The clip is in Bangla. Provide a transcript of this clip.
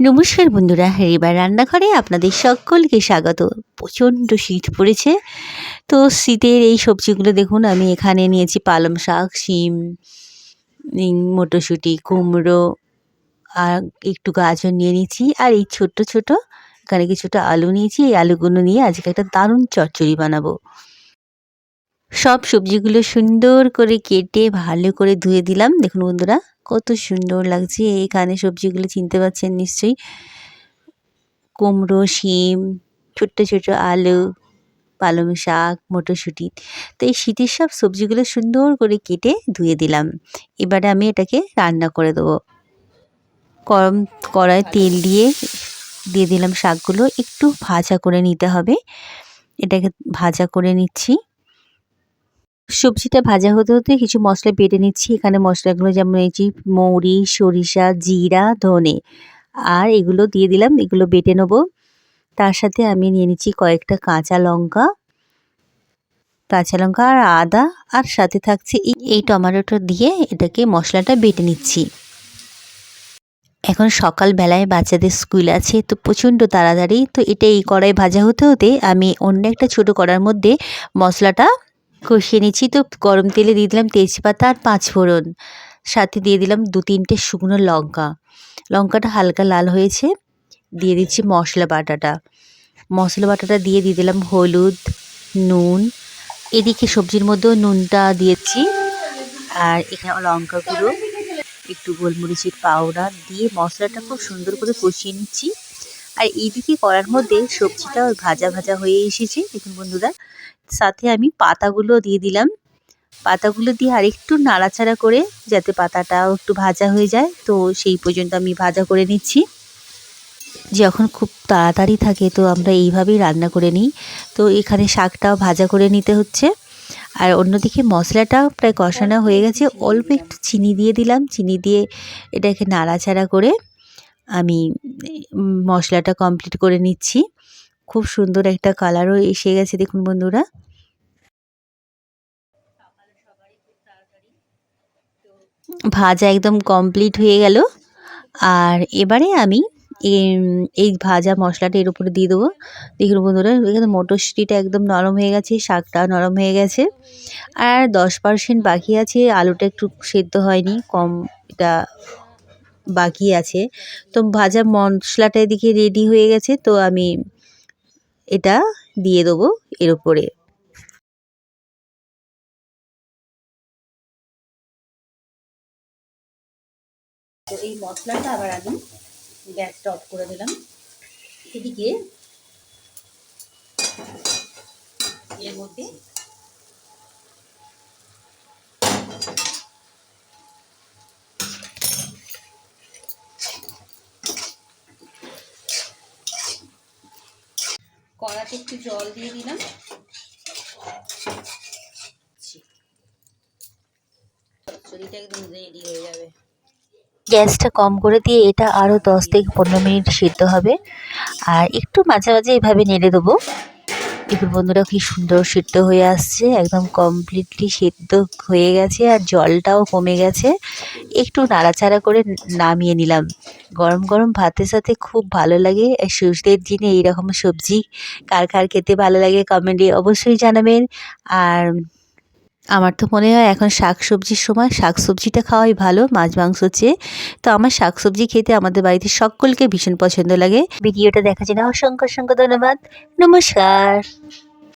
নমস্কার বন্ধুরা, এবার রান্নাঘরে আপনাদের সকলকে স্বাগত। প্রচণ্ড শীত পড়েছে, তো শীতের এই সবজিগুলো দেখুন, আমি এখানে নিয়েছি পালং শাক, শিম মটরশুঁটি, কুমড়ো, আর একটু গাজর নিয়ে নিয়েছি, আর এই ছোট্ট ছোট এখানে কিছুটা আলু নিয়েছি। এই আলুগুলো নিয়ে আজকে একটা দারুণ চচ্চড়ি বানাবো। সব সবজিগুলো সুন্দর করে কেটে ভালো করে ধুয়ে দিলাম। দেখুন বন্ধুরা, কত সুন্দর লাগছে। এখানে সবজিগুলো চিনতে পারছেন নিশ্চয়ই। কুমড়ো, শিম, ছোট্ট ছোট আলু, পালং শাক, মটরশুঁটি। তো এই শীতের সব সবজিগুলো সুন্দর করে কেটে ধুয়ে দিলাম। এবারে আমি এটাকে রান্না করে দেবো। গরম কড়ায় তেল দিয়ে দিয়ে দিলাম শাকগুলো। একটু ভাজা করে নিতে হবে। এটাকে ভাজা করে নিচ্ছি। সবজিটা ভাজা হতে হতে কিছু মশলা বেটে নিচ্ছি। এখানে মশলাগুলো যেমন নিয়েছি মৌরি, সরিষা, জিরা, ধনে। আর এগুলো দিয়ে দিলাম, এগুলো বেটে নেব। তার সাথে আমি নিয়ে নিচ্ছি কয়েকটা কাঁচা লঙ্কা। কাঁচা লঙ্কা আর আদা। আর সাথে থাকছে এই টমেটোটা দিয়ে এটাকে মশলাটা বেটে নিচ্ছি। এখন সকালবেলায় বাচ্চাদের স্কুল আছে, তো প্রচণ্ড তাড়াতাড়ি। তো এটা এই কড়াই ভাজা হতে হতে আমি অন্য একটা ছোটো কড়ার মধ্যে মশলাটা কষিয়ে নিচ্ছি। তো গরম তেলে দিয়ে দিলাম তেজপাতা আর পাঁচ ফোড়ন সাথে দিয়ে দিলাম দু তিনটে শুকনো লঙ্কা। লঙ্কাটা হালকা লাল হয়েছে। দিয়ে দিচ্ছি মশলা বাটাটা। মশলা বাটাটা দিয়ে দিয়ে দিলাম হলুদ, নুন। এদিকে সবজির মধ্যেও নুনটা দিয়েছি আর এখানে লঙ্কা গুঁড়ো একটু গোলমরিচের পাউডার দিয়ে মশলাটা খুব সুন্দর করে কষিয়ে নিচ্ছি। আর এইদিকে করার মধ্যে সবজিটা ভাজা ভাজা হয়ে এসেছে। দেখুন বন্ধুরা সাথে আমি পাতাগুলো দিয়ে দিলাম। পাতাগুলো দিয়ে আরেকটু নাড়াচাড়া করে যাতে পাতাটাও একটু ভাজা হয়ে যায়, তো সেই পর্যন্ত আমি ভাজা করে নিচ্ছি। যখন খুব তাড়াতাড়ি থাকে তো আমরা এইভাবেই রান্না করে নিই। তো এখানে শাকটাও ভাজা করে নিতে হচ্ছে। আর অন্যদিকে মশলাটা প্রায় কষানো হয়ে গেছে। অল্প একটু চিনি দিয়ে দিলাম। চিনি দিয়ে এটাকে নাড়াচাড়া করে আমি মশলাটা কমপ্লিট করে নিচ্ছি। খুব সুন্দর একটা কালারও এসে গেছে দেখুন বন্ধুরা। ভাজা একদম কমপ্লিট হয়ে গেল। আর এবারে আমি এই ভাজা মশলাটা এর উপরে দিয়ে দেবো। দেখুন বন্ধুরা, এখানে মটরশুঁটিটা একদম নরম হয়ে গেছে শাকটা নরম হয়ে গেছে। আর দশ পার্সেন্ট বাকি আছে, আলুটা একটু সেদ্ধ হয়নি, কম এটা বাকি আছে। তো ভাজা মশলাটা এদিকে রেডি হয়ে গেছে, তো আমি এটা দিয়ে দেবো এর উপরে। তো এই মশলাটা আবার আমি গ্যাসটা অফ করে দিলাম। এদিকে এর মধ্যে কড়াতে একটু জল দিয়ে দিলাম। গ্যাসটা কম করে দিয়ে এটা আরও দশ থেকে পনেরো মিনিট সিদ্ধ হবে। আর একটু মাঝে মাঝে এভাবে নেড়ে দেবো। দেখুন বন্ধুরা কি সুন্দর সিদ্ধ হয়ে আসছে, একদম কমপ্লিটলি সিদ্ধ হয়ে গেছে আর জলটাও কমে গেছে। একটু নাড়াচাড়া করে নামিয়ে নিলাম। গরম গরম ভাতের সাথে খুব ভালো লাগে। শীতের দিনে এইরকম সবজি কার কার খেতে ভালো লাগে কমেন্টে অবশ্যই জানাবেন। আর আমার তো মনে হয় এখন শাক সবজির সময় শাক সবজিটা খাওয়াই ভালো, মাছ, মাংস চেয়ে। তো আমার শাক সবজি খেতে আমাদের বাড়িতে সকলকে ভীষণ পছন্দ লাগে। ভিডিওটা দেখার জন্য অসংখ্য অসংখ্য ধন্যবাদ। নমস্কার।